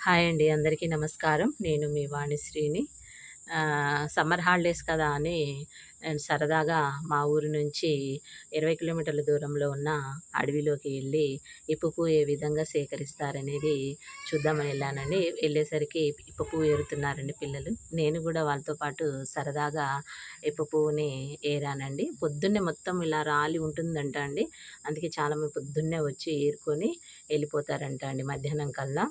Hi అండి అందరికీ నమస్కారం. నేను మీ వాణిశ్రీని సమ్మర్ హాలిడేస్ కదా అని నేను సరదాగా మా ఊరు నుంచి ఇరవై కిలోమీటర్ల దూరంలో ఉన్న అడవిలోకి వెళ్ళి ఇప్పుపు ఏ విధంగా సేకరిస్తారనేది చూద్దామని వెళ్ళానండి. వెళ్ళేసరికి ఇప్పుపు ఏరుతున్నారండి పిల్లలు. నేను కూడా వాళ్ళతో పాటు సరదాగా ఇప్పుపుని పువ్వుని ఏరానండి. పొద్దున్నే మొత్తం ఇలా రాలి ఉంటుందంట అండి. అందుకే చాలామంది పొద్దున్నే వచ్చి ఏరుకొని వెళ్ళిపోతారంట అండి మధ్యాహ్నం కల్లా.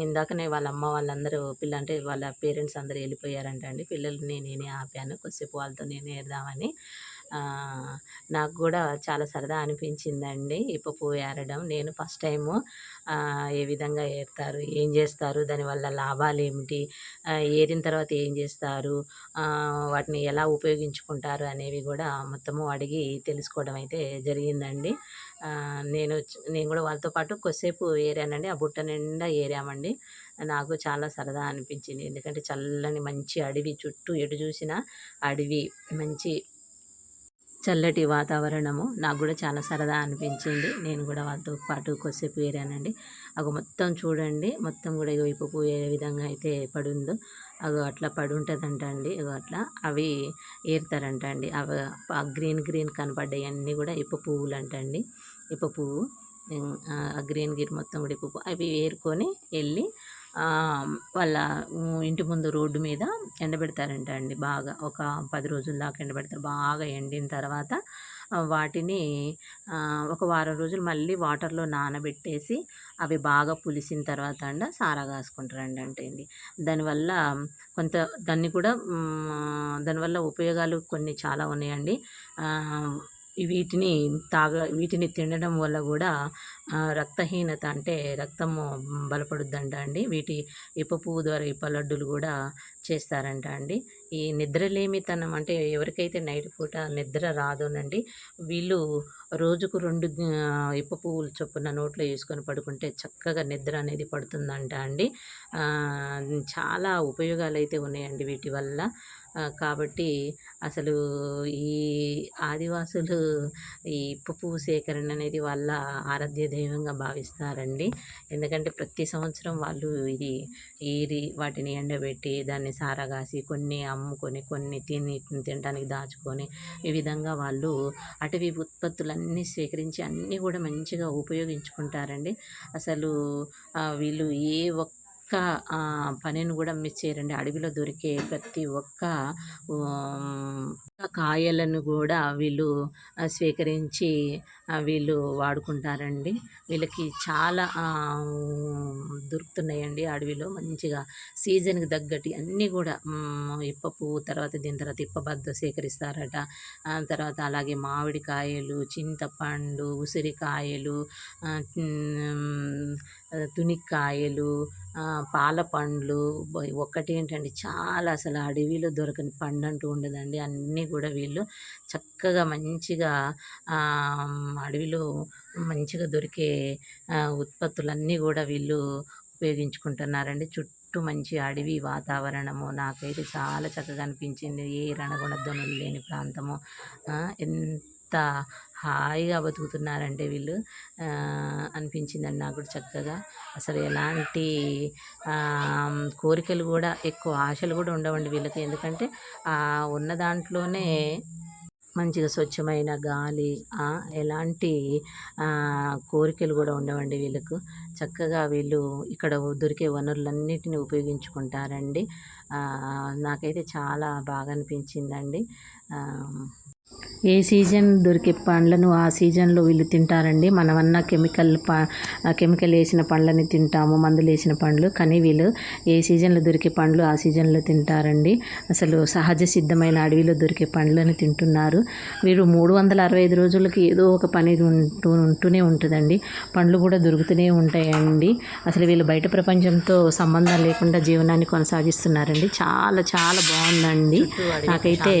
ఇందాకనే వాళ్ళ అమ్మ వాళ్ళందరూ పిల్ల అంటే వాళ్ళ పేరెంట్స్ అందరూ వెళ్ళిపోయారంట అండి పిల్లల్ని నేనే ఆపాను. కొద్దిసేపు వాళ్ళతో నేనే వేద్దామని నాకు కూడా చాలా సరదా అనిపించిందండి. ఇప్పు పువ్వు ఏరడం. నేను ఫస్ట్ టైము ఏ విధంగా ఏరుతారు? ఏం చేస్తారు? దానివల్ల లాభాలు ఏమిటి? ఏరిన తర్వాత ఏం చేస్తారు? వాటిని ఎలా ఉపయోగించుకుంటారు? అనేవి కూడా మొత్తము అడిగి తెలుసుకోవడం అయితే జరిగిందండి. నేను నేను కూడా వాళ్ళతో పాటు కొద్దిసేపు ఏరానండి. ఆ బుట్ట నిండా ఏరామండి. నాకు చాలా సరదా అనిపించింది. ఎందుకంటే చల్లని మంచి అడవి చుట్టూ ఎటు చూసినా అడవి మంచి చల్లటి వాతావరణము. నాకు కూడా చాలా సరదా అనిపించింది. నేను కూడా వాళ్ళతో పాటు కొద్దిసేపు ఏరానండి. అగో మొత్తం చూడండి. మొత్తం కూడా ఇగో ఇప్పు పువ్వు ఏ విధంగా అయితే పడుందో. అగో అట్లా పడి ఉంటుందంట అండి ఇగో అట్లా అవి ఏరుతారంట అండి అవి ఆ గ్రీన్ గ్రీన్ కనపడ్డాయి. అన్నీ కూడా ఇప్పు పువ్వులు అంట అండి ఇప్పు పువ్వు ఆ గ్రీన్ గ్రీన్ మొత్తం కూడా ఇప్పు అవి ఏరుకొని వెళ్ళి వాళ్ళ ఇంటి ముందు రోడ్డు మీద ఎండబెడతారంట అండి బాగా. ఒక పది రోజుల దాకా ఎండబెడతారు. బాగా ఎండిన తర్వాత వాటిని ఒక వారం రోజులు మళ్ళీ వాటర్లో నానబెట్టేసి అవి బాగా పులిసిన తర్వాత అండ సారా కాసుకుంటారండి అంటే అండి. దానివల్ల కొంత దాన్ని కూడా దానివల్ల ఉపయోగాలు కొన్ని చాలా ఉన్నాయండి. వీటిని తాగ వీటిని తినడం వల్ల కూడా రక్తహీనత అంటే రక్తము బలపడుద్దంట అండి. వీటి ఇప్ప పువ్వు ద్వారా ఇప్ప లడ్డులు కూడా చేస్తారంట అండి. ఈ నిద్రలేమితనం అంటే ఎవరికైతే నైట్ పూట నిద్ర రాదోనండి వీళ్ళు రోజుకు రెండు ఆ, ఇప్ప పువ్వులు చొప్పున నోట్లో వేసుకొని పడుకుంటే చక్కగా నిద్ర అనేది పడుతుందంట అండి. చాలా ఉపయోగాలు అయితే ఉన్నాయండి వీటి వల్ల. కాబట్టి అసలు ఈ ఆదివాసులు ఈ ఇప్పు పువ్వు సేకరణ అనేది వాళ్ళ ఆరాధ్య దైవంగా భావిస్తారండి. ఎందుకంటే ప్రతి సంవత్సరం వాళ్ళు ఇది ఏరి వాటిని ఎండబెట్టి దాన్ని సారగాసి కొన్ని అమ్ముకొని కొన్ని తిని తినడానికి దాచుకొని ఈ విధంగా వాళ్ళు అటవీ ఉత్పత్తులన్నీ సేకరించి అన్నీ కూడా మంచిగా ఉపయోగించుకుంటారండి. అసలు వీళ్ళు ఏ ఒక్క ఒక్క పనిని కూడా మిస్ చేయరండి. అడవిలో దొరికే ప్రతి ఒక్క కాయలను కూడా వీళ్ళు స్వీకరించి వీళ్ళు వాడుకుంటారండి. వీళ్ళకి చాలా దొరుకుతున్నాయండి అడవిలో మంచిగా. సీజన్కి తగ్గట్టి అన్నీ కూడా ఇప్ప పువ్వు తర్వాత దీని తర్వాత ఇప్పబద్ద సేకరిస్తారట. తర్వాత అలాగే మామిడికాయలు చింతపండు ఉసిరికాయలు తునిక్కాయలు పాల పండ్లు ఒక్కటి ఏంటంటే చాలా అసలు అడవిలో దొరకని పండు అంటూ ఉండదండి. అన్నీ కూడా వీళ్ళు చక్కగా మంచిగా అడవిలో మంచిగా దొరికే ఉత్పత్తులన్నీ కూడా వీళ్ళు ఉపయోగించుకుంటున్నారండి. చుట్టూ మంచి అడవి వాతావరణము. నాకైతే చాలా చక్కగా అనిపించింది. ఏ రణగుణ ధ్వనులు లేని ప్రాంతము. ఎంత ఎంత హాయిగా బతుకుతున్నారంటే వీళ్ళు అనిపించిందండి నాకు కూడా చక్కగా. అసలు ఎలాంటి కోరికలు కూడా ఎక్కువ ఆశలు కూడా ఉండవండి వీళ్ళకి. ఎందుకంటే ఉన్న దాంట్లోనే మంచిగా స్వచ్ఛమైన గాలి ఎలాంటి కోరికలు కూడా ఉండవండి వీళ్ళకు. చక్కగా వీళ్ళు ఇక్కడ దొరికే వనరులన్నిటిని ఉపయోగించుకుంటారండి. నాకైతే చాలా బాగా అనిపించిందండి. ఏ సీజన్ దొరికే పండ్లను ఆ సీజన్లో వీళ్ళు తింటారండి? మనమన్నా కెమికల్ ప కెమికల్ వేసిన పండ్లని తింటాము మందులు వేసిన పండ్లు. కానీ వీళ్ళు ఏ సీజన్లో దొరికే పండ్లు ఆ సీజన్లో తింటారండి. అసలు సహజ సిద్ధమైన అడవిలో దొరికే పండ్లను తింటున్నారు. వీరు మూడు వందల అరవై ఐదు రోజులకి ఏదో ఒక పని ఉంటూ ఉంటూనే ఉంటుందండి. పండ్లు కూడా దొరుకుతూనే ఉంటాయండి. అసలు వీళ్ళు బయట ప్రపంచంతో సంబంధం లేకుండా జీవనాన్ని కొనసాగిస్తున్నారండి. చాలా చాలా బాగుందండి. నాకైతే